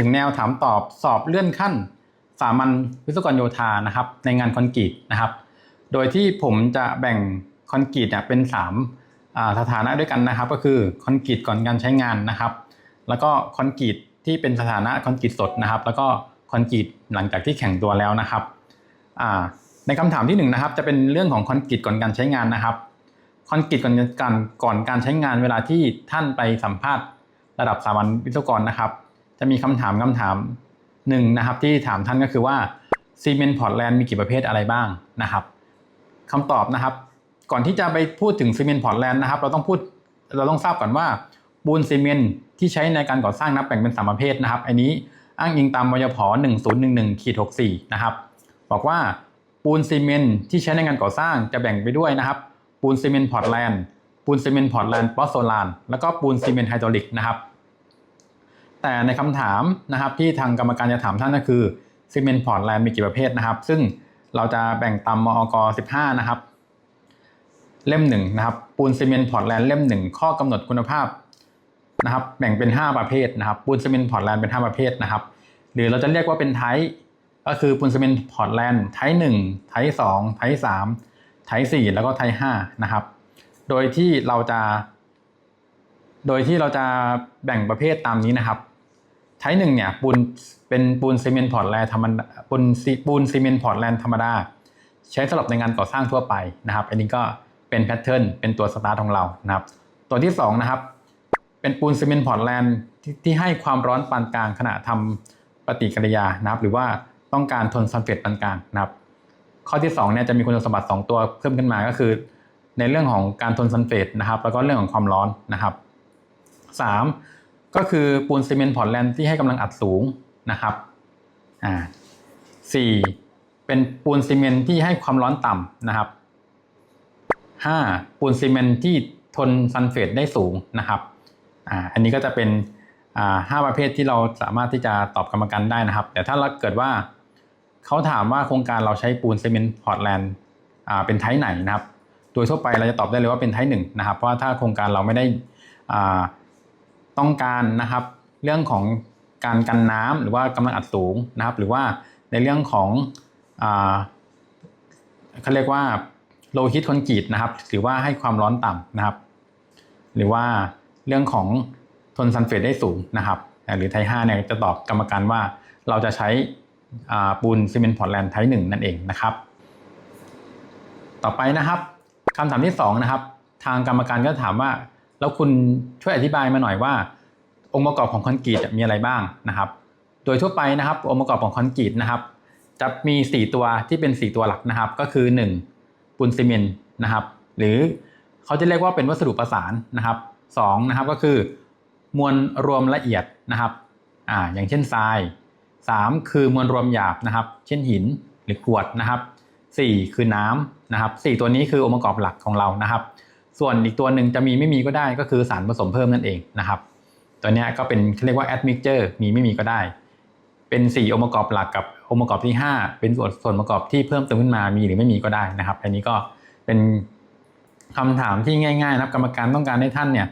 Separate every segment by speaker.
Speaker 1: ถึงแนวถามตอบสอบเลื่อนขั้น สามัญวิศวกรโยธานะครับ ในงานคอนกรีตนะครับ โดยที่ผมจะแบ่งคอนกรีตเนี่ยเป็น3สถานะด้วยกันนะครับ ก็คือคอนกรีตก่อนการใช้งานนะครับ แล้วก็คอนกรีตที่เป็นสถานะคอนกรีตสดนะครับ แล้วก็คอนกรีตหลังจากที่แข็งตัวแล้วนะครับในคำถามที่หนึ่งนะครับ จะเป็นเรื่องของคอนกรีตก่อนการใช้งานนะครับคอนกรีตก่อนการก่อนการใช้งานเวลาที่ท่านไปสัมภาษณ์ระดับสามัญวิศวกรนะครับ จะมีคำถามคำถามหนึ่งนะครับ ที่ถามท่านก็คือว่าซีเมนต์พอร์ตแลนด์มีกี่ประเภทอะไรบ้างนะครับคำตอบนะครับ ก่อนที่จะไปพูดถึงซีเมนต์พอร์ตแลนด์นะครับ เราต้องพูดเราต้องทราบก่อนว่าปูนซีเมนต์ที่ใช้ในการก่อสร้างนับแบ่งเป็นสามประเภทนะครับ อันนี้อ้างอิงตามวยพ1011ขีด64นะครับบอกว่าปูนซีเมนต์ที่ใช้ในงานก่อสร้างจะแบ่งไปด้วยนะครับ ปูนซีเมนต์พอร์ตแลนด์ปูนซีเมนต์พอร์ตแลนด์ปอสโซลานแล้วก็ปูนซีเมนต์ไฮดรอลิกนะครับ แต่ในคำถามนะครับที่ทางกรรมการจะถามท่านก็คือซีเมนต์พอร์ตแลนด์มีกี่ประเภทนะครับ ซึ่งเราจะแบ่งตามมอก15 นะครับ เล่มหนึ่งนะครับปูนซีเมนต์พอร์ตแลนด์เล่มหนึ่งข้อกำหนดคุณภาพนะครับ แบ่งเป็น 5 ประเภทนะครับปูนซีเมนต์พอร์ตแลนด์เป็น 5 ประเภทนะครับ หรือเราจะเรียกว่าเป็นไทป์ก็คือปูนซีเมนต์พอร์ตแลนด์ไทป์หนึ่งไทป์สองไทป์สามไทป์สี่แล้วก็ไทป์ห้านะครับ โดยที่เราจะ โดยที่เราจะแบ่งประเภทตามนี้นะครับ ไทป์หนึ่งเนี่ยปูนเป็นปูนซีเมนต์พอร์ตแลนด์ธรรมดาปูนซีปูนซีเมนต์พอร์ตแลนด์ธรรมดา ใช้สำหรับในงานก่อสร้างทั่วไปนะครับ อันนี้ก็เป็นแพทเทิร์นเป็นตัวสตาร์ทของเรานะครับ ตัวที่สองนะครับเป็นปูนซีเมนต์พอร์ตแลนด์ที่ให้ความร้อนปานกลางขณะทำปฏิกิริยานะครับ หรือว่าต้องการทนซัลเฟตปานกลางนะครับ ข้อที่2เนี่ยจะมีคุณสมบัติ 2 ตัวเพิ่มขึ้นมาก็คือ ในเรื่องของการทนซัลเฟตนะครับ แล้วก็เรื่องของความร้อนนะครับ 3. ก็คือปูนซีเมนต์พอร์ตแลนด์ที่ให้กำลังอัดสูงนะครับอ่าสี่เป็นปูนซีเมนต์ที่ให้ความร้อนต่ำนะครับ 5. ปูนซีเมนต์ที่ทนซัลเฟตได้สูงนะครับอ่าอันนี้ก็จะเป็นอ่าห้าประเภทที่เราสามารถที่จะตอบกรรมการได้นะครับ แต่ถ้าเราเกิดว่าเขาถามว่าโครงการเราใช้ปูนซีเมนต์พอร์ตแลนด์อ่าเป็นไทป์ไหนนะครับ โดยทั่วไปเราจะตอบได้เลยว่าเป็นไทป์หนึ่งนะครับ เพราะว่าถ้าโครงการเราไม่ได้อ่า ต้องการนะครับ เรื่องของการกันน้ำหรือว่ากำลังอัดสูงนะครับ หรือว่าในเรื่องของเขาเรียกว่าโลฮิตคอนกรีตนะครับ หรือว่าให้ความร้อนต่ำนะครับ หรือว่าเรื่องของทนซัลเฟตได้สูงนะครับ หรือไทห้าเนี่ยจะตอบกรรมการว่าเราจะใช้ปูนซีเมนต์พอร์ตแลนด์ไทหนึ่งนั่นเองนะครับ ต่อไปนะครับคำถามที่สองนะครับทางกรรมการก็ถามว่า แล้วคุณช่วยอธิบายมาหน่อยว่า องค์ประกอบของคอนกรีตมีอะไรบ้างนะครับ โดยทั่วไปนะครับ องค์ประกอบของคอนกรีตนะครับ จะมี 4 ตัวที่เป็น 4 ตัวหลักนะครับ ก็คือ 1. ปูนซีเมนต์นะครับ หรือเขาจะเรียกว่าเป็นวัสดุประสานนะครับ2นะครับก็คือ มวลรวมละเอียดนะครับอ่าอย่างเช่นทราย 3. คือมวลรวมหยาบนะครับ เช่นหินหรือกรวดนะครับ 4. คือน้ำนะครับ 4 ตัวนี้คือองค์ประกอบหลักของเรานะครับ ส่วนอีกตัวหนึ่งจะมีไม่มีก็ได้ก็คือสารผสมเพิ่มนั่นเองนะครับ ตัวนี้ก็เป็นเรียกว่า admixture มีไม่มีก็ได้ เป็น 4 องค์ประกอบหลักกับองค์ประกอบที่ 5 เป็นส่วนส่วนประกอบที่เพิ่มเติมขึ้นมามีหรือไม่มีก็ได้นะครับ อันนี้ก็เป็นคำถามที่ง่ายๆนะครับกรรมการต้องการให้ท่านเนี่ย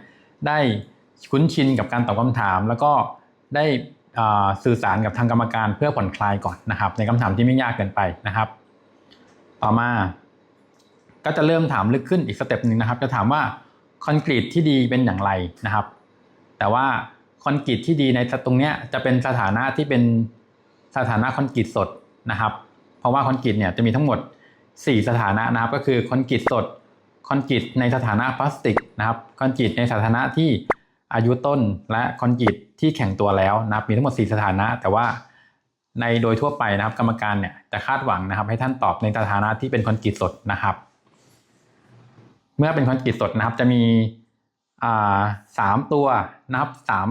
Speaker 1: ได้คุ้นชินกับการตอบคำถาม แล้วก็ได้สื่อสารกับทางกรรมการเพื่อผ่อนคลายก่อนนะครับ ในคำถามที่ไม่ยากเกินไปนะครับ ต่อมา ก็จะเริ่มถามลึกขึ้นอีกสเต็ปหนึ่งนะครับ จะถามว่าคอนกรีตที่ดีเป็นอย่างไรนะครับ แต่ว่าคอนกรีตที่ดีในตรงเนี้ยจะเป็นสถานะที่เป็นสถานะคอนกรีตสดนะครับ เพราะว่าคอนกรีตเนี่ยจะมีทั้งหมด 4 สถานะนะครับ ก็คือคอนกรีตสดคอนกรีตในสถานะพลาสติกนะครับคอนกรีตในสถานะที่อายุต้นและคอนกรีตที่แข็งตัวแล้วนะครับ มีทั้งหมด 4 สถานะ แต่ว่าในโดยทั่วไปนะครับ กรรมการเนี่ยจะคาดหวังนะครับ ให้ท่านตอบในสถานะที่เป็นคอนกรีตสดนะครับ เมื่อเป็นคอนกรีตสดนะครับ จะมีสามตัวนะครับสาม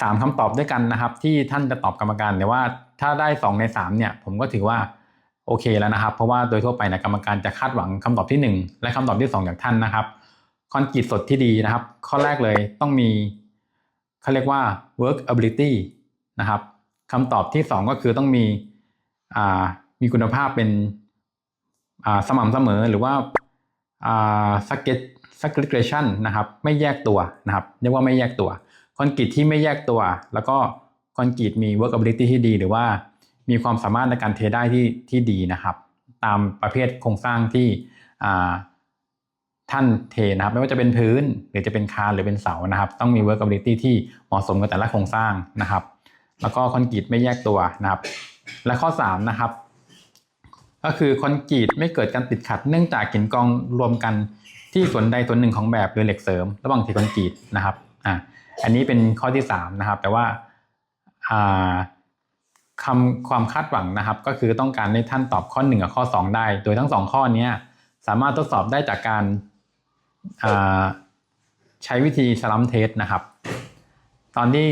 Speaker 1: สามคำตอบด้วยกันนะครับ ที่ท่านจะตอบกรรมการแต่ว่าถ้าได้สองในสามเนี่ย ผมก็ถือว่าโอเคแล้วนะครับ เพราะว่าโดยทั่วไปนะกรรมการจะคาดหวังคำตอบที่หนึ่งและคำตอบที่สองจากท่านนะครับคอนกรีตสดที่ดีนะครับ ข้อแรกเลยต้องมีเขาเรียกว่า workability นะครับคำตอบที่สองก็คือต้องมีมีคุณภาพเป็นสม่ำเสมอหรือว่า อ่า circuit segregation นะครับไม่แยกตัวนะครับเรียกว่าไม่แยกตัวคอนกรีตที่ไม่แยกตัว แล้วก็คอนกรีตมี workability ที่ดี หรือว่ามีความสามารถในการเทได้ที่ที่ดีนะครับ ตามประเภทโครงสร้างที่ท่านเทนะครับ ไม่ว่าจะเป็นพื้นหรือจะเป็นคานหรือเป็นเสานะครับ ต้องมี workability ที่เหมาะสมกับแต่ละโครงสร้างนะครับ แล้วก็คอนกรีตไม่แยกตัวนะครับ และข้อ3นะครับ ก็คือคอนกรีตไม่เกิดการติดขัดเนื่องจากหินกองรวมกันที่ส่วนใดส่วนหนึ่งของแบบหรือเหล็กเสริม ระหว่างเทคอนกรีตนะครับอ่าอันนี้เป็นข้อที่3นะครับแต่ว่าอ่าคำความคาดหวังนะครับ ก็คือต้องการให้ท่านตอบข้อ1กับข้อ 2 ได้ โดยทั้ง 2 ข้อนี้สามารถทดสอบได้จากการใช้วิธีสลัมเทสนะครับ ตอนที่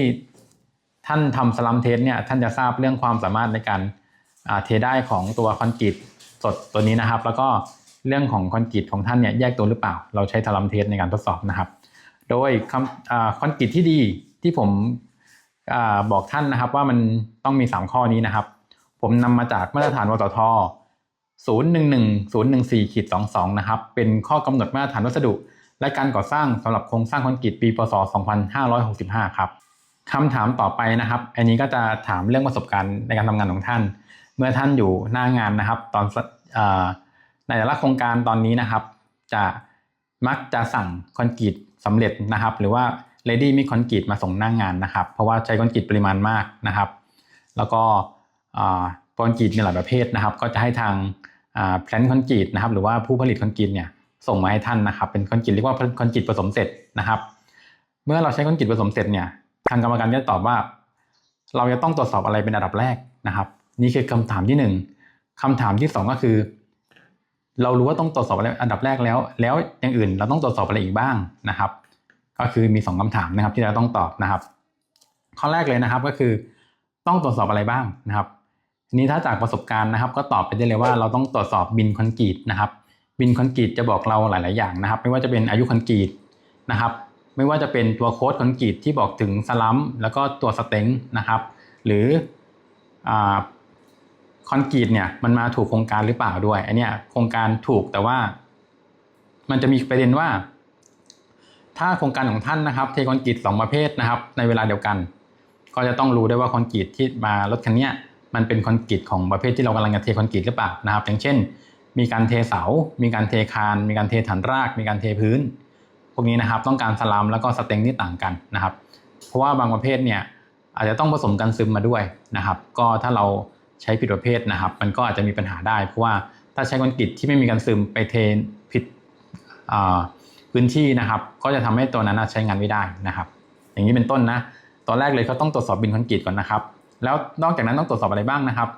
Speaker 1: ท่านทำสลัมเทสเนี่ยท่านจะทราบเรื่องความสามารถในการ เทได้ของตัวคอนกรีตสดตัวนี้นะครับ แล้วก็เรื่องของคอนกรีตของท่านเนี่ยแยกตัวหรือเปล่า เราใช้สลัมเทสในการทดสอบนะครับ โดยคำอาคอนกรีตที่ดีที่ผมอบอกท่านนะครับว่ามันต้องมี 3 ข้อนี้นะครับ ผมนำมาจากมาตรฐานวตท011014ขีด22นะครับ เป็นข้อกำหนดมาตรฐานวัสดุ และการก่อสร้างสำหรับโครงสร้างคอนกรีตปีพศ 2565 ครับคำถามต่อไปนะครับ อันนี้ก็จะถามเรื่องประสบการณ์ในการทำงานของท่าน เมื่อท่านอยู่หน้างานนะครับ ตอนอในแต่ละโครงการตอนนี้นะครับ จะมักจะสั่งคอนกรีตสำเร็จนะครับ หรือว่า ready มีคอนกรีตมาส่งหน้างานนะครับ เพราะว่าใช้คอนกรีตปริมาณมากนะครับ แล้วก็คอนกรีตมีหลายประเภทนะครับ ก็จะให้ทางแพลนคอนกรีตนะครับ หรือว่าผู้ผลิตคอนกรีตเนี่ยส่งมาให้ท่านนะครับ เป็นคอนกรีตเรียกว่าคอนกรีตผสมเสร็จนะครับ เมื่อเราใช้คอนกรีตผสมเสร็จเนี่ยทางกรรมการก็จะตอบว่า เราจะต้องตรวจสอบอะไรเป็นอันดับแรกนะครับ นี่คือคำถามที่หนึ่งคำถามที่สองก็คือ เรารู้ว่าต้องตรวจสอบอะไรอันดับแรกแล้ว แล้วอย่างอื่นเราต้องตรวจสอบอะไรอีกบ้างนะครับ ก็คือมีสองคำถามนะครับที่เราต้องตอบนะครับ ข้อแรกเลยนะครับก็คือ ต้องตรวจสอบอะไรบ้างนะครับทีนี้ถ้าจากประสบการณ์นะครับ ก็ตอบไปได้เลยว่าเราต้องตรวจสอบบินคอนกรีตนะครับ บินคอนกรีตจะบอกเราหลาย ๆ อย่างนะครับ ไม่ว่าจะเป็นอายุคอนกรีตนะครับ ไม่ว่าจะเป็นตัวโค้ดคอนกรีตที่บอกถึงสลัมแล้วก็ตัวสเต็งนะครับ หรือ คอนกรีตเนี่ยมันมาถูกโครงการหรือเปล่าด้วยอันเนี้ยโครงการถูกแต่ว่า มันจะมีประเด็นว่า ถ้าโครงการของท่านนะครับ เทคอนกรีตสองประเภทนะครับ ในเวลาเดียวกัน ก็จะต้องรู้ได้ว่าคอนกรีตที่มารถคันนี้มันเป็นคอนกรีตของประเภทที่เรากำลังจะเทคอนกรีตหรือเปล่านะครับ อย่างเช่น มีการเทเสา มีการเทคาน มีการเทฐานราก มีการเทพื้น พวกนี้นะครับ ต้องการสลัมแล้วก็สเต็งที่ต่างกันนะครับ เพราะว่าบางประเภทเนี่ยอาจจะต้องผสมกันซึมมาด้วยนะครับ ก็ถ้าเรา ใช้ผิดประเภทนะครับ มันก็อาจจะมีปัญหาได้ เพราะว่าถ้าใช้คอนกรีตที่ไม่มีการซึมไปเทผิดพื้นที่นะครับ ก็จะทำให้ตัวนั้นใช้งานไม่ได้นะครับ อย่างนี้เป็นต้นนะตอนแรกเลยเขาต้องตรวจสอบบินคอนกรีตก่อนนะครับ แล้วนอกจากนั้นต้องตรวจสอบอะไรบ้างนะครับ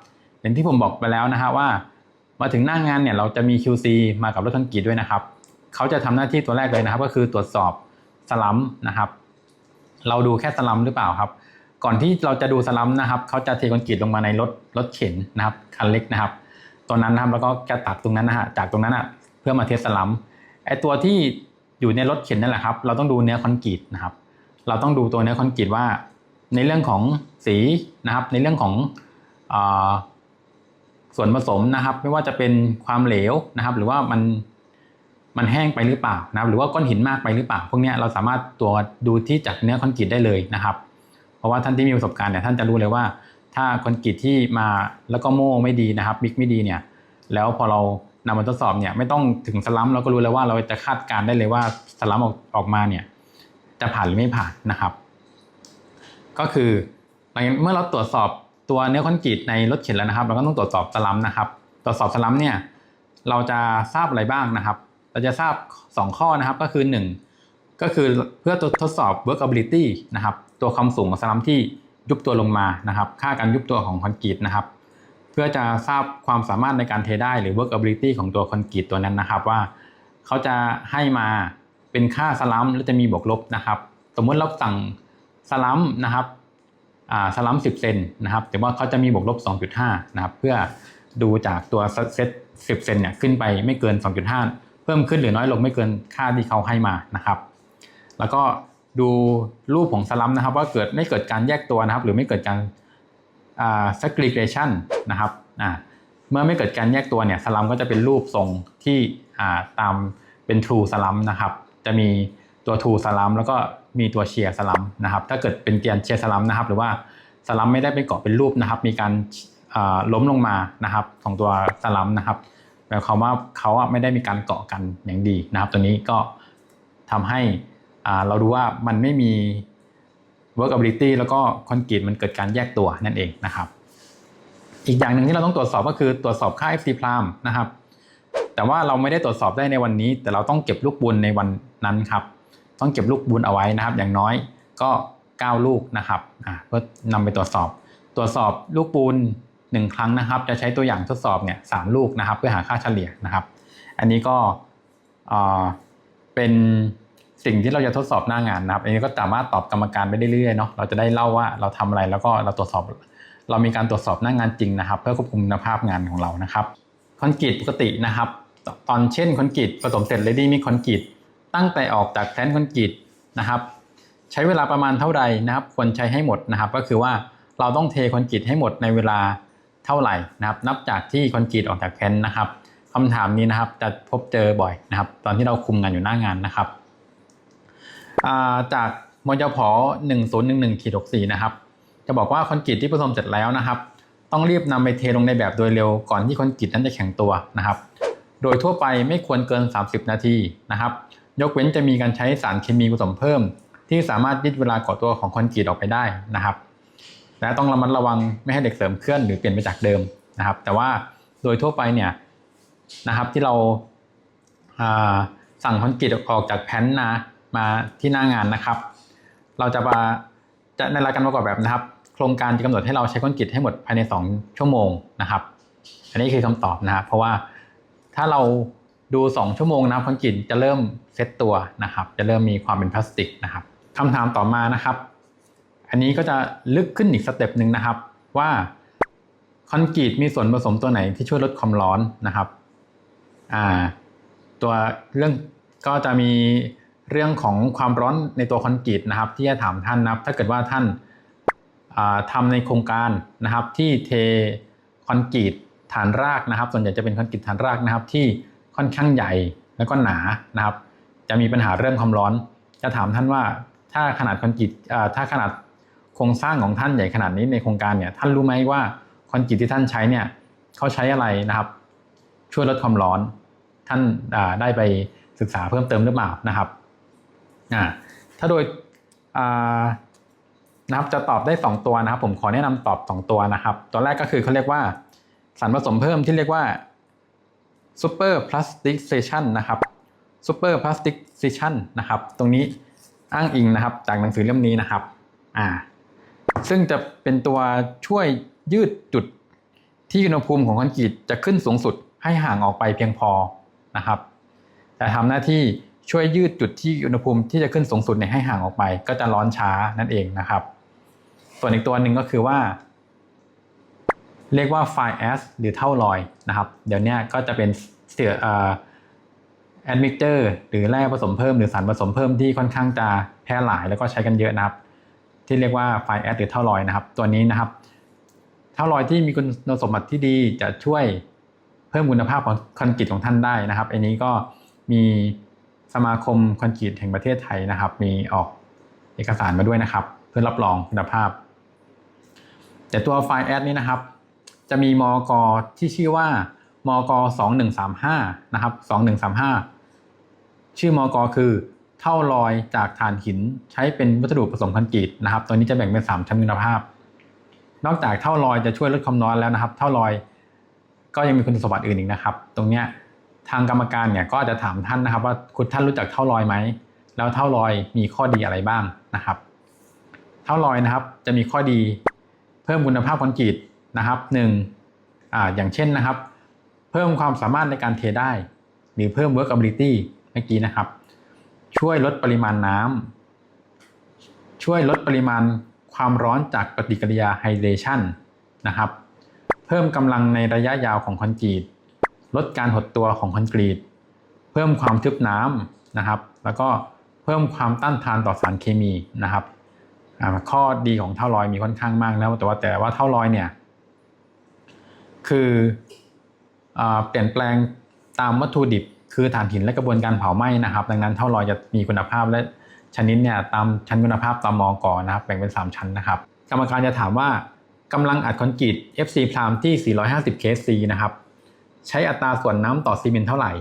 Speaker 1: อย่างที่ผมบอกไปแล้วนะฮะว่า มาถึงหน้างานเนี่ยเราจะมี QC มากับรถคอนกรีตด้วยนะครับเขาจะทำหน้าที่ตัวแรกเลยนะครับ ก็คือตรวจสอบสลัมนะครับ เราดูแค่สลัมหรือเปล่าครับ ก่อนที่เราจะดูสลัมนะครับเขาจะเทคอนกรีตลงมาในรถรถเข็นนะครับคันเล็กนะครับตัวนั้นนะครับแล้วก็จะตัดตรงนั้นนะฮะจากตรงนั้นอะเพื่อมาเทสสลัมไอตัวที่อยู่ในรถเข็นนั่นแหละครับเราต้องดูเนื้อคอนกรีตนะครับ เราต้องดูตัวเนื้อคอนกรีตว่า ในเรื่องของสีนะครับ ในเรื่องของอส่วนผสมนะครับ ไม่ว่าจะเป็นความเหลวนะครับ หรือว่ามันมันแห้งไปหรือเปล่านะครับ หรือว่าก้อนหินมากไปหรือเปล่า พวกนี้เราสามารถตัวดูที่จากเนื้อคอนกรีตได้เลยนะครับ เพราะว่าท่านที่มีประสบการณ์เนี่ยท่านจะรู้เลยว่า ถ้าคนกรีตที่มาแล้วก็โม่ไม่ดีนะครับมิกไม่ดีเนี่ยแล้วพอเรานำมาทดสอบเนี่ยไม่ต้องถึงสลัมเราก็รู้แล้วว่าเราจะคาดการได้เลยว่าสลัมออกออกมาเนี่ยจะผ่านหรือไม่ผ่านนะครับ ก็คือเมื่อเราตรวจสอบตัวเนื้อคอนกรีตในรถเข็นแล้วนะครับ เราก็ต้องตรวจสอบสลัมนะครับ ตรวจสอบสลัมเนี่ยเราจะทราบอะไรบ้างนะครับ เราจะทราบ 2 ข้อนะครับก็คือ 1 ก็คือเพื่อทดสอบ workability นะครับ ตัวความสูงของสลัมที่ยุบตัวลงมานะครับ ค่าการยุบตัวของคอนกรีตนะครับ เพื่อจะทราบความสามารถในการเทได้หรือ workability ของตัวคอนกรีตตัวนั้นนะครับ ว่าเขาจะให้มาเป็นค่าสลัมแล้วจะมีบวกลบนะครับ สมมติเราสั่งสลัมนะครับสลัม10 เซนนะครับแต่ว่าเขาจะมีบวกลบ 2.5 นะครับ เพื่อดูจากตัวเซต10 เซนเนี่ยขึ้นไปไม่เกิน 2.5 เพิ่มขึ้นหรือน้อยลงไม่เกินค่าที่เขาให้มานะครับ แล้วก็ ดูรูปของสลัมนะครับ ว่าเกิดไม่เกิดการแยกตัวนะครับ หรือไม่เกิดการ segregation นะครับเมื่อไม่เกิดการแยกตัวเนี่ยสลัมก็จะเป็นรูปทรงที่ตามเป็น true สลัมนะครับ จะมีตัว true สลัมแล้วก็มีตัวเชียร์สลัมนะครับ ถ้าเกิดเป็นเกียร์เชียร์สลัมนะครับ หรือว่าสลัมไม่ได้ไปเกาะเป็นรูปนะครับ มีการอ่าล้มลงมานะครับของตัวสลัมนะครับหมายความว่าเขาไม่ได้มีการเกาะกันอย่างดีนะครับ ตัวนี้ก็ทำให้ เราดูว่ามันไม่มี workability แล้วก็คอนกรีตมันเกิดการแยกตัวนั่นเองนะครับ อีกอย่างหนึ่งที่เราต้องตรวจสอบก็คือตรวจสอบค่า FC p r i m นะครับ แต่ว่าเราไม่ได้ตรวจสอบได้ในวันนี้ แต่เราต้องเก็บลูกบุญในวันนั้นครับ ต้องเก็บลูกบุญเอาไว้นะครับ อย่างน้อยก็ 9 ลูกนะครับเพื่อนำไปตรวจสอบ ตรวจสอบลูกปูนหนึ่งครั้งนะครับ จะใช้ตัวอย่างทดสอบเนี่ยสามลูกนะครับ เพื่อหาค่าเฉลี่ยนะครับ อันนี้ก็เป็น สิ่งที่เราจะทดสอบหน้างานนะครับอันนี้ก็สามารถตอบกรรมการไปได้เรื่อยๆเนาะเราจะได้เล่าว่าเราทำอะไรแล้วก็เราตรวจสอบ เรามีการตรวจสอบหน้างานจริงนะครับ เพื่อควบคุมคุณภาพงานของเรานะครับคอนกรีตปกตินะครับ ตอนเช่นคอนกรีตผสมเสร็จ ready mix คอนกรีตตั้งแต่ออกจากแพลนคอนกรีตนะครับ ใช้เวลาประมาณเท่าใดนะครับ ควรใช้ให้หมดนะครับ ก็คือว่าเราต้องเทคอนกรีตให้หมดในเวลาเท่าไหร่นะครับ นับจากที่คอนกรีตออกจากแพลนนะครับคำถามนี้นะครับจะพบเจอบ่อยนะครับ ตอนที่เราคุมงานอยู่หน้างานนะครับ จากมจพ1011ขีด64นะครับ จะบอกว่าคอนกรีตที่ผสมเสร็จแล้วนะครับ ต้องรีบนำไปเทลงในแบบโดยเร็วก่อนที่คอนกรีตนั้นจะแข็งตัวนะครับ โดยทั่วไปไม่ควรเกิน 30 นาทีนะครับ ยกเว้นจะมีการใช้สารเคมีผสมเพิ่ม ที่สามารถยืดเวลาก่อตัวของคอนกรีตออกไปได้นะครับและต้องระมัดระวังไม่ให้เด็กเสริมเคลื่อนหรือเปลี่ยนไปจากเดิมนะครับ แต่ว่าโดยทั่วไปเนี่ยนะครับที่เราาสั่งคอนกรีตออกจากแผ่นนะ มาที่หน้างานนะครับ เราจะมาจะในรายการประกอบแบบนะครับ โครงการจะกำหนดให้เราใช้คอนกรีตให้หมดภายใน 2 ชั่วโมงนะครับ อันนี้คือคำตอบนะครับเพราะว่าถ้าเราดู 2 ชั่วโมงนะครับคอนกรีตจะเริ่มเซตตัวนะครับ จะเริ่มมีความเป็นพลาสติกนะครับคำถามต่อมานะครับ อันนี้ก็จะลึกขึ้นอีกสเต็ปหนึ่งนะครับ ว่าคอนกรีตมีส่วนผสมตัวไหนที่ช่วยลดความร้อนนะครับอ่าตัวเรื่องก็จะมี เรื่องของความร้อนในตัวคอนกรีตนะครับ ที่จะถามท่านนะครับ ถ้าเกิดว่าท่านาทำในโครงการนะครับ ที่เทคอนกรีตฐานรากนะครับ ส่วนใหญ่จะเป็นคอนกรีตฐานรากนะครับ ที่ค่อนข้างใหญ่แล้วก็หนานะครับ จะมีปัญหาเรื่องความร้อน จะถามท่านว่าถ้าขนาดคอนกรีตถ้าขนาดโครงสร้างของท่านใหญ่ขนาดนี้ในโครงการเนี่ยท่านรู้ไหมว่าคอนกรีตที่ท่านใช้เนี่ยเขาใช้อะไรนะครับ ช่วยลดความร้อน ท่านได้ไปศึกษาเพิ่มเติมหรือเปล่านะครับ อ่าถ้าโดยอ่านะครับจะตอบได้ 2 ตัวนะครับ ผมขอแนะนำตอบ 2 ตัวนะครับ ตัวแรกก็คือเขาเรียกว่าสารผสมเพิ่มที่เรียกว่า super plasticization นะครับ super plasticization นะครับ ตรงนี้อ้างอิงนะครับ จากหนังสือเล่มนี้นะครับอ่าซึ่งจะเป็นตัวช่วยยืดจุดที่อุณหภูมิของคอนกรีตจะขึ้นสูงสุดให้ห่างออกไปเพียงพอนะครับ แต่ทำหน้าที่ ช่วยยืดจุดที่อุณหภูมิที่จะขึ้นสูงสุดเนี่ยให้ห่างออกไป ก็จะร้อนช้านั่นเองนะครับ ส่วนอีกตัวหนึ่งก็คือว่า เรียกว่าไฟแอสหรือเท่าลอยนะครับ เดี๋ยวนี้ก็จะเป็นเสือแอดมิเจอร์หรือแร่ผสมเพิ่มหรือสารผสมเพิ่มที่ค่อนข้างจะแพร่หลายแล้วก็ใช้กันเยอะนะครับ ที่เรียกว่าไฟแอสหรือเท่าลอยนะครับ ตัวนี้นะครับ เท่าลอยที่มีคุณสมบัติที่ดีจะช่วยเพิ่มคุณภาพของคอนกรีตของท่านได้นะครับ อันนี้ก็มี สมาคมคอนกรีตแห่งประเทศไทยนะครับ มีออกเอกสารมาด้วยนะครับ เพื่อรับรองคุณภาพ แต่ตัวไฟแอดนี้นะครับ จะมีมอกที่ชื่อว่ามอก2135นะครับ2135 ชื่อมอกคือเท่าลอยจากถ่านหินใช้เป็นวัสดุผสมคอนกรีตนะครับ ตัวนี้จะแบ่งเป็น3ชั้นคุณภาพ นอกจากเท่าลอยจะช่วยลดความร้อนแล้วนะครับ เท่าลอยก็ยังมีคุณสมบัติอื่นอีกนะครับ ตรงเนี้ย ทางกรรมการเนี่ยก็จะถามท่านนะครับว่าคุณท่านรู้จักเท่าลอยไหมแล้วเท่าลอยมีข้อดีอะไรบ้างนะครับ เท่าลอยนะครับจะมีข้อดีเพิ่มคุณภาพคอนกรีตนะครับหนึ่งอ่าอย่างเช่นนะครับ เพิ่มความสามารถในการเทได้ หรือเพิ่ม workability เมื่อกี้นะครับ ช่วยลดปริมาณน้ำช่วยลดปริมาณความร้อนจากปฏิกิริยาไฮเดรชันนะครับ เพิ่มกำลังในระยะยาวของคอนกรีต ลดการหดตัวของคอนกรีต เพิ่มความทึบน้ำนะครับ แล้วก็เพิ่มความต้านทานต่อสารเคมีนะครับข้อดีของเท่าลอยมีค่อนข้างมากแล้วแต่ว่าแต่ว่าเท่าลอยเนี่ยคืออเปลี่ยนแปลงตามวัตถุดิบ คือถ่านหินและกระบวนการเผาไหม้นะครับ ดังนั้นเท่าลอยจะมีคุณภาพและชนิดเนี่ยตามชั้นคุณภาพตามมอกนะครับแบ่งเป็น 3 ชั้นนะครับ กรรมการจะถามว่ากำลังอัดคอนกรีต FC พรามที่ 450 kC นะครับ ใช้อัตราส่วนน้ำต่อซีเมนต์เท่าไหร่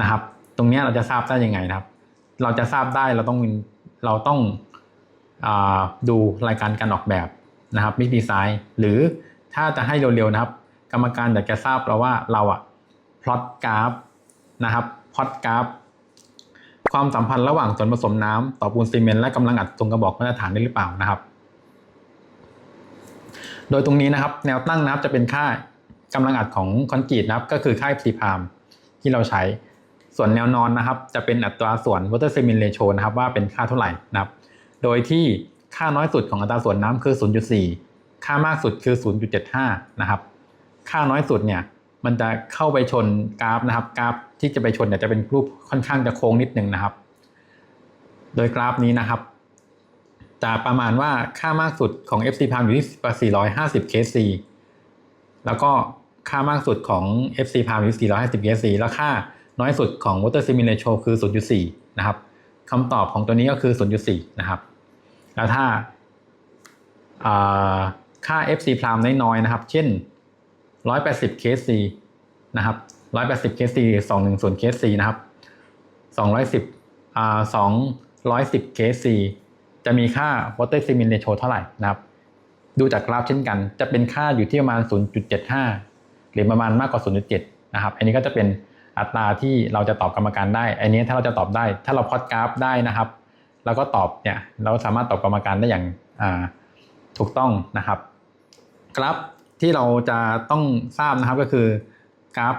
Speaker 1: นะครับ ตรงนี้เราจะทราบได้ยังไงนะครับ เราจะทราบได้เราต้องเราต้องอดูรายการการออกแบบนะครับมิกดีไซน์หรือถ้าจะให้เร็วๆนะครับ กรรมการอยากจะทราบเราว่าเราอะพลอตกราฟนะครับพลอตกราฟความสัมพันธ์ระหว่างส่วนผสมน้ำต่อปูนซีเมนต์และกำลังอัดตรงกระบอกมาตรฐานได้หรือเปล่านะครับ โดยตรงนี้นะครับ แนวตั้งนะครับจะเป็นค่า กำลังอัดของคอนกรีตนะครับก็คือค่า FC พามที่เราใช้ ส่วนแนวนอนนะครับ จะเป็นอัตราส่วน water cement ratio นะครับว่าเป็นค่าเท่าไหร่นะครับ โดยที่ค่าน้อยสุดของอัตราส่วนน้ำคือ 0.4 ค่ามากสุดคือ 0.75 นะครับ ค่าน้อยสุดเนี่ยมันจะเข้าไปชนกราฟนะครับ กราฟที่จะไปชนเนี่ยจะเป็นรูปค่อนข้างจะโค้งนิดนึงนะครับ โดยกราฟนี้นะครับจะประมาณว่าค่ามากสุดของ FC พามอยู่ที่ 450 kc แล้วก็ ค่ามากสุดของ FC พามอยู่ที่450 kc แล้วค่าน้อยสุดของ water cement ratio คือ 0.4 นะครับคำตอบของตัวนี้ก็คือ 0.4 นะครับ แล้วถ้าค่า FC พรามน้อยๆนะครับ เช่น 180 kc นะครับ 180 kc 210 kc นะครับ 210อ่า210 kc จะมีค่า water cement ratio เท่าไหร่นะครับ ดูจากกราฟเช่นกัน จะเป็นค่าอยู่ที่ประมาณ 0.75 หรือประมาณมากกว่า 0.7 นะครับ อันนี้ก็จะเป็นอัตราที่เราจะตอบกรรมการได้ อันนี้ถ้าเราจะตอบได้ ถ้าเราพอดกราฟได้นะครับ เราก็ตอบเนี่ย เราสามารถตอบกรรมการได้อย่างถูกต้องนะครับ กราฟที่เราจะต้องทราบนะครับก็คือกราฟ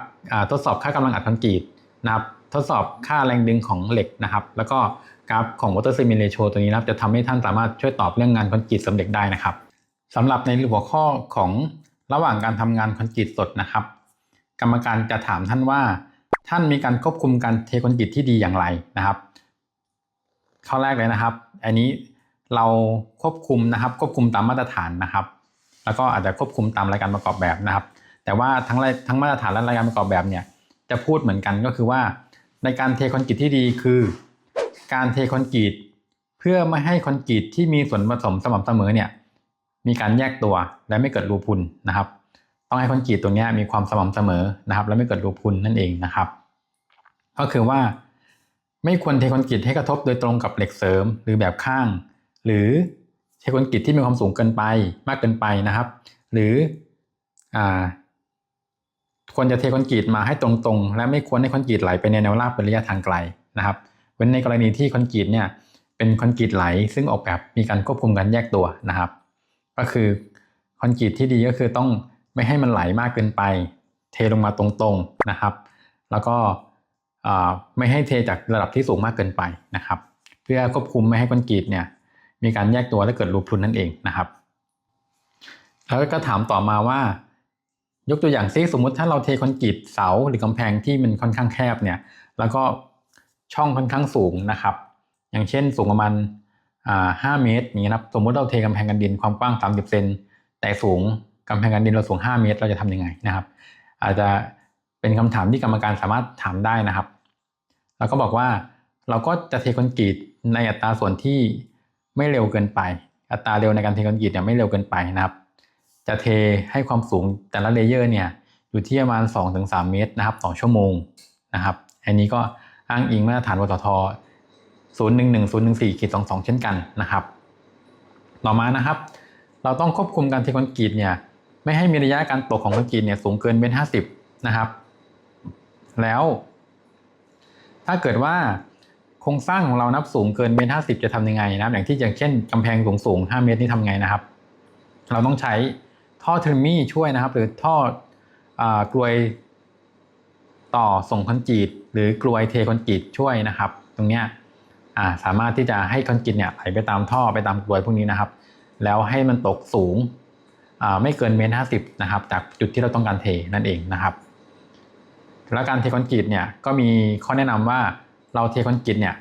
Speaker 1: ทดสอบค่ากำลังอัดคอนกรีตนะครับ ทดสอบค่าแรงดึงของเหล็กนะครับ แล้วก็กราฟของ water cement ratio ตัวนี้นะครับ จะทำให้ท่านสามารถช่วยตอบเรื่องงานคอนกรีตสำเร็จได้นะครับสำหรับในหัวข้อของ ระหว่างการทำงานคอนกรีตสดนะครับ กรรมการจะถามท่านว่า ท่านมีการควบคุมการเทคอนกรีตที่ดีอย่างไรนะครับ ข้อแรกเลยนะครับ อันนี้เราควบคุมนะครับควบคุมตามมาตรฐานนะครับ แล้วก็อาจจะควบคุมตามรายการประกอบแบบนะครับ แต่ว่าทั้งทั้งมาตรฐานและรายการประกอบแบบเนี่ยจะพูดเหมือนกันก็คือว่า ในการเทคอนกรีตที่ดีคือ การเทคอนกรีตเพื่อไม่ให้คอนกรีตที่มีส่วนผสมสม่ำเสมอเนี่ย มีการแยกตัวและไม่เกิดรูพุนนะครับ ต้องให้คอนกรีตตัวนี้มีความสม่ำเสมอนะครับ และไม่เกิดรูพุนนั่นเองนะครับ ก็คือว่า ไม่ควรเทคอนกรีตให้กระทบโดยตรงกับเหล็กเสริมหรือแบบข้าง หรือเทคอนกรีตที่มีความสูงเกินไปมากเกินไปนะครับ หรืออ่าควรจะเทคอนกรีตมาให้ตรงๆ และไม่ควรให้คอนกรีตไหลไปในแนวราบเป็นระยะทางไกลนะครับ เว้นในกรณีที่คอนกรีตเนี่ยเป็นคอนกรีตไหล ซึ่งออกแบบมีการควบคุมการแยกตัวนะครับ ก็คือคอนกรีตที่ดีก็คือต้องไม่ให้มันไหลมากเกินไป เทลงมาตรงๆนะครับ แล้วก็ไม่ให้เทจากระดับที่สูงมากเกินไปนะครับ เพื่อควบคุมไม่ให้คอนกรีตเนี่ยมีการแยกตัวและเกิดรูพุนนั่นเองนะครับ แล้วก็ถามต่อมาว่า ยกตัวอย่างซิสมมุติถ้าเราเทคอนกรีตเสาหรือกำแพงที่มันค่อนข้างแคบเนี่ยแล้วก็ช่องค่อนข้างสูงนะครับ อย่างเช่นสูงประมาณ ห้าเมตรนี้นะครับสมมติเราเทกำแพงกันดินความกว้าง 30เซนแต่สูงกำแพงกันดินเราสูง 5 เมตร เราจะทํำยังไงนะครับ อาจจะเป็นคำถามที่กรรมการสามารถถามได้นะครับ แล้วก็บอกว่าเราก็จะเทคอนกรีตในอัตราส่วนที่ไม่เร็วเกินไป อัตราเร็วในการเทคอนกรีตเนี่ยไม่เร็วเกินไปนะครับ จะเทให้ความสูงแต่ละเลเยอร์เนี่ยอยู่ที่ประมาณ 2-3 เมตรนะครับต่อชั่วโมงนะครับ อันนี้ก็อ้างอิงมาตรฐานวทท 011014ขีด22 เช่นกันนะครับ ต่อมานะครับ เราต้องควบคุมการเทคอนกรีตเนี่ยไม่ให้มีระยะการตกของคอนกรีตเนี่ยสูงเกินเมตรห้าสิบนะครับ แล้ว ถ้าเกิดว่าโครงสร้างของเรานับสูงเกินเมตรห้าสิบจะทำยังไงนะครับ อย่างที่อย่างเช่นกำแพงสูงสูงห้าเมตรนี่ทำไงนะครับ เราต้องใช้ท่อเทอร์มี่ช่วยนะครับ หรือท่อกลวยต่อส่งคอนกรีตหรือกลวยเทคอนกรีตช่วยนะครับ ตรงเนี้ย สามารถที่จะให้คอนกรีตเนี่ยไหลไปตามท่อไปตามกลวยพวกนี้นะครับ แล้วให้มันตกสูงไม่เกินเมตรห้าสิบนะครับจากจุดที่เราต้องการเทนั่นเองนะครับ และการเทคอนกรีตเนี่ยก็มีข้อแนะนำว่าเราเทคอนกรีตเนี่ย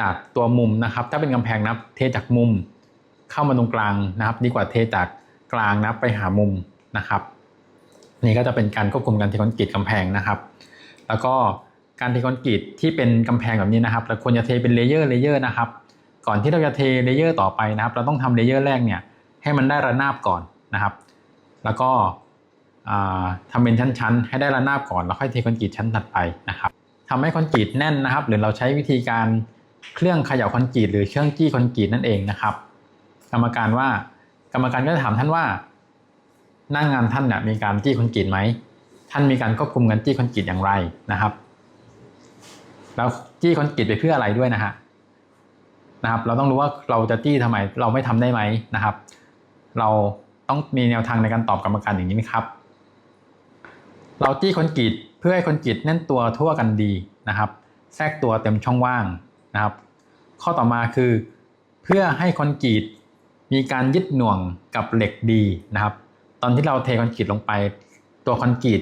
Speaker 1: จากตัวมุมนะครับ ถ้าเป็นกำแพงนะเทจากมุม เข้ามาตรงกลางนะครับ ดีกว่าเทจากกลางนะไปหามุมนะครับ นี่ก็จะเป็นการควบคุมการเทคอนกรีตกำแพงนะครับ แล้วก็ การเทคอนกรีตที่เป็นกำแพงแบบนี้นะครับเราควรจะเทเป็นเลเยอร์เลเยอร์นะครับ ก่อนที่เราจะเทเลเยอร์ต่อไปนะครับ เราต้องทำเลเยอร์แรกเนี่ยให้มันได้ระนาบก่อนนะครับ แล้วก็อ่าทำเป็นชั้นๆ ให้ได้ระนาบก่อนแล้วค่อยเทคอนกรีตชั้นถัดไปนะครับทำให้คอนกรีตแน่นนะครับ หรือเราใช้วิธีการเครื่องเขย่าคอนกรีตหรือเครื่องจี้คอนกรีตนั่นเองนะครับ กรรมการว่ากรรมการก็จะถามท่านว่าหน้างานท่านเนี่ยมีการจี้คอนกรีตไหมท่านมีการควบคุมการจี้คอนกรีตอย่างไรนะครับ แล้วจี้คอนกรีตไปเพื่ออะไรด้วยนะฮะนะครับ เราต้องรู้ว่าเราจะจี้ทำไม เราไม่ทำได้ไหมนะครับ เราต้องมีแนวทางในการตอบกรรมการอย่างนี้ไหมครับ เราจี้คอนกรีตเพื่อให้คอนกรีตแน่นตัวทั่วกันดีนะครับ แทรกตัวเต็มช่องว่างนะครับ ข้อต่อมาคือ เพื่อให้คอนกรีตมีการยึดหน่วงกับเหล็กดีนะครับ ตอนที่เราเทคอนกรีตลงไป ตัวคอนกรีต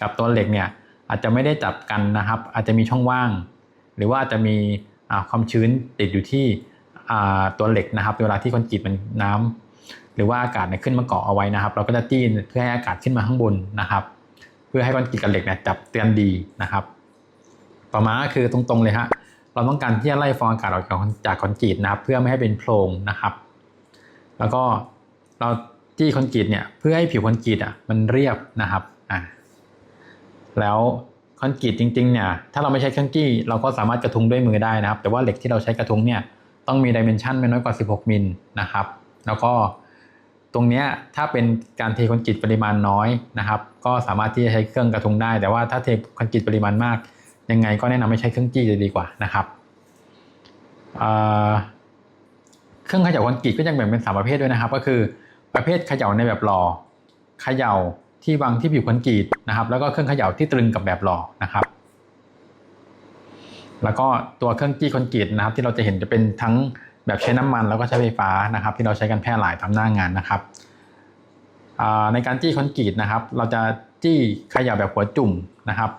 Speaker 1: กับตัวเหล็กเนี่ย อาจจะไม่ได้จับกันนะครับ อาจจะมีช่องว่าง หรือว่าอาจจะมีความชื้นติดอยู่ที่ตัวเหล็กนะครับ เวลาที่คอนกรีตมันน้ำหรือว่าอากาศเนี่ยขึ้นมาเกาะเอาไว้นะครับ เราก็จะจี้เพื่อให้อากาศขึ้นมาข้างบนนะครับ เพื่อให้คอนกรีตกับเหล็กเนี่ยจับเตือนดีนะครับ ต่อมาคือตรงๆเลยฮะเราต้องการที่จะไล่ฟองอากาศออกจากคอนกรีตนะครับ เพื่อไม่ให้เป็นโพรงนะครับ แล้วก็เราจี้คอนกรีตเนี่ยเพื่อให้ผิวคอนกรีตอะมันเรียบนะครับอ่า แล้วคอนกรีตจริงๆเนี่ยถ้าเราไม่ใช้เครื่องจี้เราก็สามารถกระทุงด้วยมือได้นะครับ แต่ว่าเหล็กที่เราใช้กระทุงเนี่ยต้องมีดิเมนชันไม่น้อยกว่า 16 มิลนะครับ แล้วก็ตรงเนี้ยถ้าเป็นการเทคอนกรีตปริมาณน้อยนะครับ ก็สามารถที่จะใช้เครื่องกระทุงได้ แต่ว่าถ้าเทคอนกรีตปริมาณมาก ยังไงก็แนะนำให้ใช้เครื่องจี้จะดีกว่านะครับเครื่องเขย่าคอนกรีตก็ยังแบ่งเป็นสามประเภทด้วยนะครับ ก็คือประเภทเขย่าในแบบหล่อเขย่า ที่วางที่ผิวคอนกรีตนะครับ แล้วก็เครื่องเขย่าที่ตรึงกับแบบหล่อนะครับ แล้วก็ตัวเครื่องจี้คอนกรีตนะครับ ที่เราจะเห็นจะเป็นทั้งแบบใช้น้ำมันแล้วก็ใช้ไฟฟ้านะครับ ที่เราใช้กันแพร่หลายตามหน้างานนะครับในการจี้คอนกรีตนะครับ เราจะจี้ขย่าแบบหัวจุ่มนะครับ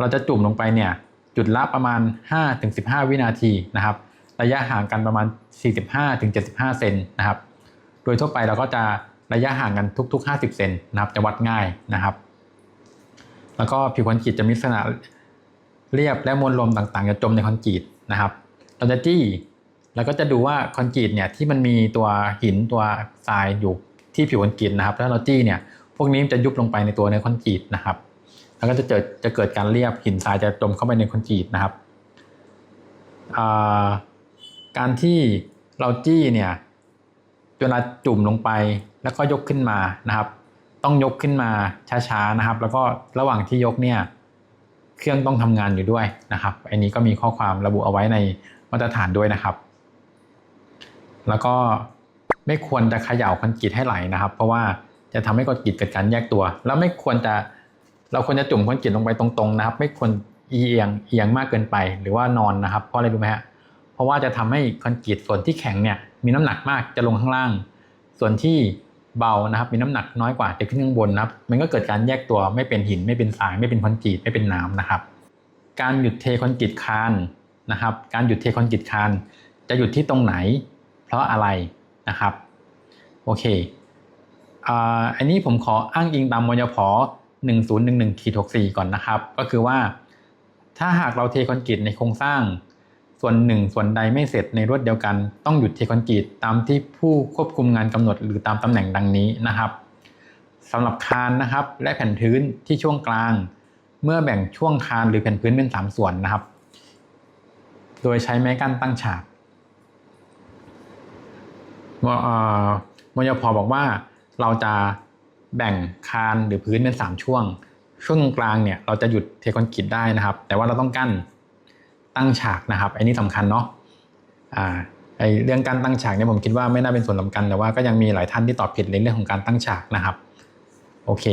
Speaker 1: เราจะจุ่มลงไปเนี่ยจุดละประมาณ 5-15 วินาทีนะครับ ระยะห่างกันประมาณ 45-75 เซนนะครับ โดยทั่วไปเราก็จะ ระยะห่างกันทุก ๆ 50 เซนนะครับจะวัดง่ายนะครับ แล้วก็ผิวคอนกรีตจะมีลักษณะเรียบและมวลลมต่างๆ จะจมในคอนกรีตนะครับ เราจะจี้แล้วก็จะดูว่าคอนกรีตเนี่ยที่มันมีตัวหินตัวทรายอยู่ที่ผิวคอนกรีตนะครับแล้วเราจี้เนี่ยพวกนี้จะยุบลงไปในตัวในคอนกรีตนะครับ แล้วก็จะเกิดจะเกิดการเรียบหินทรายจะจมเข้าไปในคอนกรีตนะครับ การที่เราจี้เนี่ย จนเวลาจุ่มลงไปแล้วก็ยกขึ้นมานะครับ ต้องยกขึ้นมาช้าๆนะครับ แล้วก็ระหว่างที่ยกเนี่ยเครื่องต้องทำงานอยู่ด้วยนะครับ อันนี้ก็มีข้อความระบุเอาไว้ในมาตรฐานด้วยนะครับ แล้วก็ไม่ควรจะเขย่าคอนกรีตให้ไหลนะครับ เพราะว่าจะทำให้คอนกรีตเกิดการแยกตัว แล้วไม่ควรจะเราควรจะจุ่มคอนกรีตลงไปตรงๆนะครับ ไม่ควรเอียงเอียงมากเกินไป หรือว่านอนนะครับ เพราะอะไรรู้ไหมฮะเพราะว่าจะทำให้คอนกรีตส่วนที่แข็งเนี่ย มีน้ำหนักมากจะลงข้างล่าง ส่วนที่เบานะครับ มีน้ำหนักน้อยกว่าจะขึ้นข้างบนนะครับ มันก็เกิดการแยกตัวไม่เป็นหิน ไม่เป็นทราย ไม่เป็นคอนกรีตไม่เป็นน้ำนะครับ การหยุดเทคอนกรีตคานนะครับ การหยุดเทคอนกรีตคานจะหยุดที่ตรงไหน เพราะอะไรนะครับโอเคอันนี้ผมขออ้างอิงตามมยพ1011ขีด64ก่อนนะครับ ก็คือว่า ถ้าหากเราเทคอนกรีตในโครงสร้าง ส่วนหนึ่งส่วนใดไม่เสร็จในรวดเดียวกัน ต้องหยุดเทคอนกรีตตามที่ผู้ควบคุมงานกำหนดหรือตามตำแหน่งดังนี้นะครับสำหรับคานนะครับ และแผ่นพื้นที่ช่วงกลาง เมื่อแบ่งช่วงคานหรือแผ่นพื้นเป็น 3 ส่วนนะครับ โดยใช้ไม้กั้นตั้งฉากมยพบอกว่าเราจะแบ่งคานหรือพื้นเป็น 3 ช่วง ช่วงกลางเนี่ยเราจะหยุดเทคอนกรีตได้นะครับ แต่ว่าเราต้องกั้น ตั้งฉากนะครับไอ้นี่สำคัญเนาะอ่าไอเรื่องการตั้งฉากเนี่ยผมคิดว่าไม่น่าเป็นส่วนสำคัญแต่ว่าก็ยังมีหลายท่านที่ตอบผิดในเรื่องของการตั้งฉากนะครับ โอเค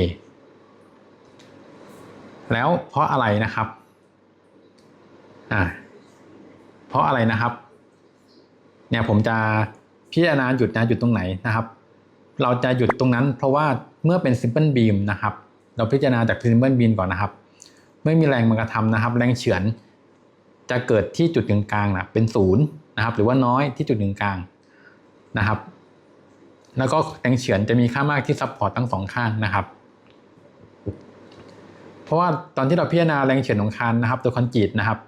Speaker 1: แล้วเพราะอะไรนะครับอ่าเพราะอะไรนะครับ เนี่ยผมจะพิจารณาหยุดนะหยุดตรงไหนนะครับ เราจะหยุดตรงนั้น เพราะว่าเมื่อเป็น simple beam นะครับ เราพิจารณาจาก simple beam ก่อนนะครับ ไม่มีแรงมากระทำนะครับ แรงเฉือน จะเกิดที่จุดกลางๆนะเป็นศูนย์นะครับหรือว่าน้อยที่จุดกลางๆนะครับ แล้วก็แรงเฉือนจะมีค่ามากที่ซับพอร์ตทั้งสองข้างนะครับ เพราะว่าตอนที่เราพิจารณาแรงเฉือนของคานนะครับ ตัวคอนกรีตนะครับ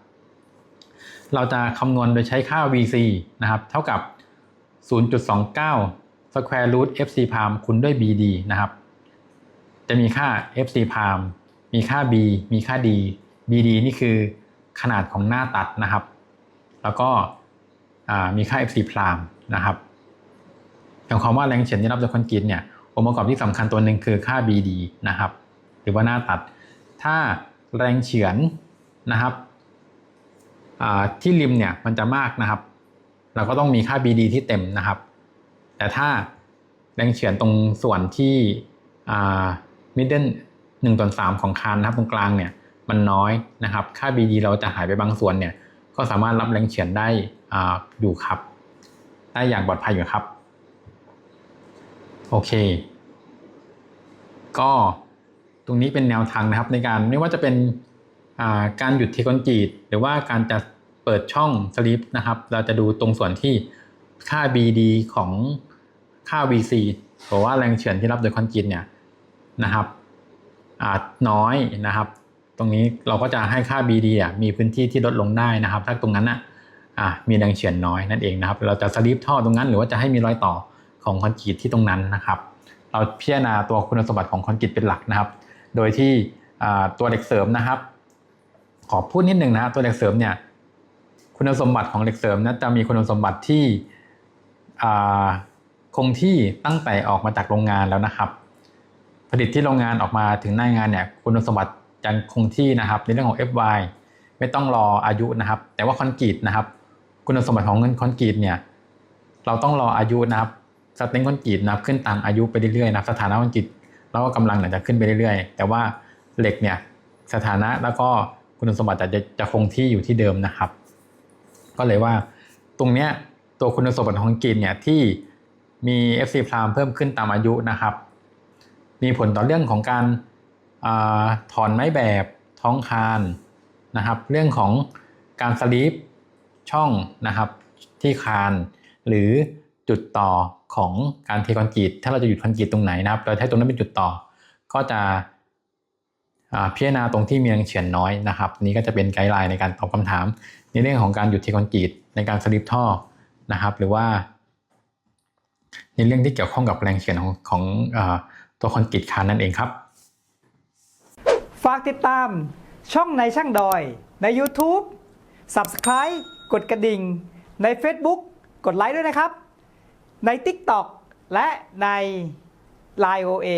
Speaker 1: เราจะคำนวณโดยใช้ค่า VC นะครับ เท่ากับ 0.29 square root FC prime คูณด้วย BD นะครับ จะมีค่า FC prime มีค่า B มีค่า D BD นี่คือ ขนาดของหน้าตัดนะครับ แล้วก็มีค่า FC prime นะครับหมายความว่าแรงเฉือนที่รับจากคอนกรีตเนี่ยองค์ประกอบที่สำคัญตัวหนึ่งคือค่า BD นะครับ หรือว่าหน้าตัด ถ้าแรงเฉือนนะครับที่ริมเนี่ยมันจะมากนะครับ เราก็ต้องมีค่า BD ที่เต็มนะครับ แต่ถ้าแรงเฉือนตรงส่วนที่อ่า middle หนึ่งส่วนสามของคานนะครับตรงกลางเนี่ย มันน้อยนะครับ ค่า BD เราจะหายไปบางส่วนเนี่ย ก็สามารถรับแรงเฉือนได้อ่าอยู่ครับ ได้อย่างปลอดภัยอยู่ครับ โอเค ก็ตรงนี้เป็นแนวทางนะครับในการไม่ว่าจะเป็นาการหยุดเทคอนกรีตหรือว่าการจะเปิดช่องสลิปนะครับ เราจะดูตรงส่วนที่ค่า BD ของค่า VC หรือว่าแรงเฉือนที่รับโดยคอนกรีตเนี่ยนะครับอาจน้อยนะครับ ตรงนี้เราก็จะให้ค่า BD อะมีพื้นที่ที่ลดลงได้นะครับ ถ้าตรงนั้นอะอะมีแรงเฉือนน้อยนั่นเองนะครับ เราจะสลิปท่อตรงนั้นหรือว่าจะให้มีรอยต่อของคอนกรีตที่ตรงนั้นนะครับ เราพิจารณาตัวคุณสมบัติของคอนกรีตเป็นหลักนะครับ โดยที่อ่าตัวเหล็กเสริมนะครับ ขอพูดนิดหนึ่งนะตัวเหล็กเสริมเนี่ยคุณสมบัติของเหล็กเสริมนะจะมีคุณสมบัติที่อ่าคงที่ตั้งแต่ออกมาจากโรงงานแล้วนะครับ ผลิตที่โรงงานออกมาถึงหน้างานเนี่ยคุณสมบัติ ยังคงที่นะครับในเรื่องของ FY ไม่ต้องรออายุนะครับ แต่ว่าคอนกรีตนะครับ คุณสมบัติของเงินคอนกรีตเนี่ยเราต้องรออายุนะครับสเต็งคอนกรีตนะครับขึ้นตามอายุไปเรื่อยๆนะครับสถานะคอนกรีตแล้วก็กำลังเนี่ยจะขึ้นไปเรื่อยๆ แต่ว่าเหล็กเนี่ยสถานะแล้วก็คุณสมบัติจะจะคงที่อยู่ที่เดิมนะครับ ก็เลยว่าตรงเนี้ยตัวคุณสมบัติของคอนกรีตเนี่ยที่มี FC พรามเพิ่มขึ้นตามอายุนะครับ มีผลต่อเรื่องของการ อถอนไม้แบบท้องคานนะครับ เรื่องของการสลีปช่องนะครับที่คาน หรือจุดต่อของการเทคอนกรีตถ้าเราจะหยุดคอนกรีตตรงไหนนะครับ เราใช้ตรงนั้นเป็นจุดต่อ ก็จะพิจารณาตรงที่มีแรงเฉือนน้อยนะครับ นี่ก็จะเป็นไกด์ไลน์ในการตอบคำถาม ในเรื่องของการหยุดเทคอนกรีตในการสลิปท่อนะครับ หรือว่า ในเรื่องที่เกี่ยวข้องกับแรงเฉือนของของอตัวคอนกรีตคานนั่นเองครับ
Speaker 2: ฝากติดตามช่องในช่างดอยใน YouTube Subscribe กดกระดิ่ง ใน Facebook กดไลค์ด้วยนะครับ ใน TikTok และใน Line OA